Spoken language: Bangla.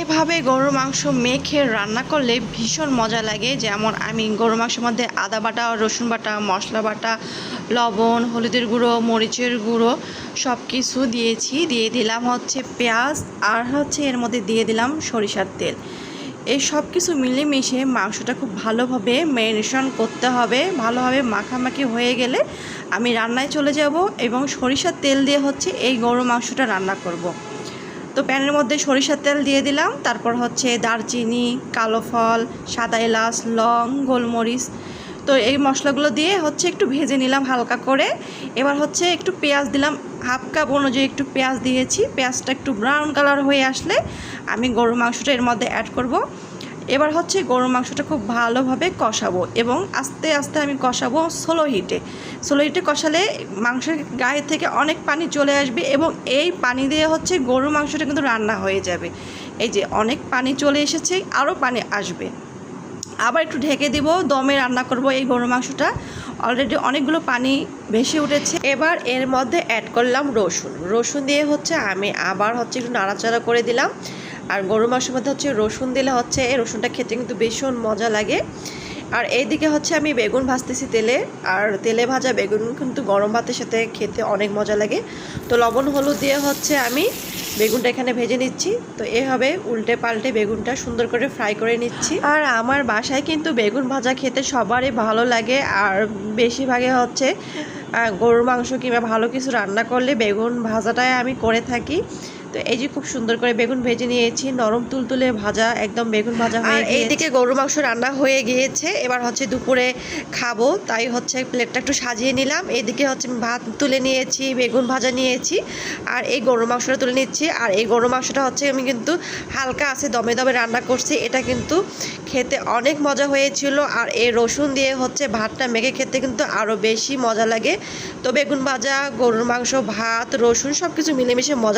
এভাবে গরুর মাংস মেখে রান্না করলে ভীষণ মজা লাগে। যেমন আমি গরুর মাংসের মধ্যে আদা বাটা, রসুন বাটা, মশলা বাটা, লবণ, হলুদের গুঁড়ো, মরিচের গুঁড়ো সব কিছু দিয়েছি। দিয়ে দিলাম হচ্ছে পেঁয়াজ আর হচ্ছে এর মধ্যে দিয়ে দিলাম সরিষার তেল। এই সব কিছু মিলেমিশে মাংসটা খুব ভালোভাবে ম্যারিনেশন করতে হবে। ভালোভাবে মাখামাখি হয়ে গেলে আমি রান্নায় চলে যাব এবং সরিষার তেল দিয়ে হচ্ছে এই গরুর মাংসটা রান্না করব। তো প্যানের মধ্যে সরিষার তেল দিয়ে দিলাম। তারপর হচ্ছে দারচিনি, কালো ফল, সাদা এলাচ, লং, গোলমরিচ। তো এই মশলাগুলো দিয়ে হচ্ছে একটু ভেজে নিলাম হালকা করে। এবার হচ্ছে একটু পেঁয়াজ দিলাম। হাফ কাপ অনুযায়ী একটু পেঁয়াজ দিয়েছি। পেঁয়াজটা একটু ব্রাউন কালার হয়ে আসলে আমি গরুর মাংসটা এর মধ্যে অ্যাড করব। এবার হচ্ছে গরুর মাংসটা খুব ভালোভাবে কষাবো এবং আস্তে আস্তে আমি কষাবো স্লো হিটে স্লো হিটে কষালে মাংসের গায়ে থেকে অনেক পানি চলে আসবে এবং এই পানি দিয়ে হচ্ছে গরুর মাংসটা কিন্তু রান্না হয়ে যাবে। এই যে অনেক পানি চলে এসেছে, আরও পানি আসবে। আবার একটু ঢেকে দিব, দমে রান্না করব এই গরুর মাংসটা। অলরেডি অনেকগুলো পানি ভেসে উঠেছে। এবার এর মধ্যে অ্যাড করলাম রসুন। রসুন দিয়ে হচ্ছে আমি আবার হচ্ছে একটু নাড়াচাড়া করে দিলাম। আর গরু মাংসের মধ্যে হচ্ছে রসুন দিলে হচ্ছে এই রসুনটা খেতে কিন্তু ভীষণ মজা লাগে। আর এইদিকে হচ্ছে আমি বেগুন ভাজতেছি তেলে, আর তেলে ভাজা বেগুন কিন্তু গরম ভাতের সাথে খেতে অনেক মজা লাগে। তো লবণ হলুদ দিয়ে হচ্ছে আমি বেগুনটা এখানে ভেজে নিচ্ছি। তো এভাবে উল্টে পাল্টে বেগুনটা সুন্দর করে ফ্রাই করে নিচ্ছি। আর আমার বাসায় কিন্তু বেগুন ভাজা খেতে সবারই ভালো লাগে, আর বেশিরভাগে হচ্ছে গরুর মাংস কিংবা ভালো কিছু রান্না করলে বেগুন ভাজাটাই আমি করে থাকি। তো এই যে খুব সুন্দর করে বেগুন ভেজে নিয়েছি নরম তুলতুলে ভাজা একদম বেগুন ভাজা হয়ে আর এইদিকে গরুর মাংস রান্না হয়ে গিয়েছে এবার হচ্ছে দুপুরে খাব তাই হচ্ছে প্লেটটা একটু সাজিয়ে নিলাম। এদিকে হচ্ছে ভাত তুলে নিয়েছি বেগুন ভাজা নিয়েছি আর এই গরুর মাংসটা তুলে নিচ্ছি। আর এই গরুর মাংসটা হচ্ছে আমি কিন্তু হালকা আছে দমে দমে রান্না করছি এটা কিন্তু খেতে অনেক মজা হয়েছিল আর এই রসুন দিয়ে হচ্ছে ভাতটা মেখে খেতে কিন্তু আরও বেশি মজা লাগে। তো বেগুন ভাজা, গরুর মাংস, ভাত, রসুন সব কিছু মিলেমিশে মজা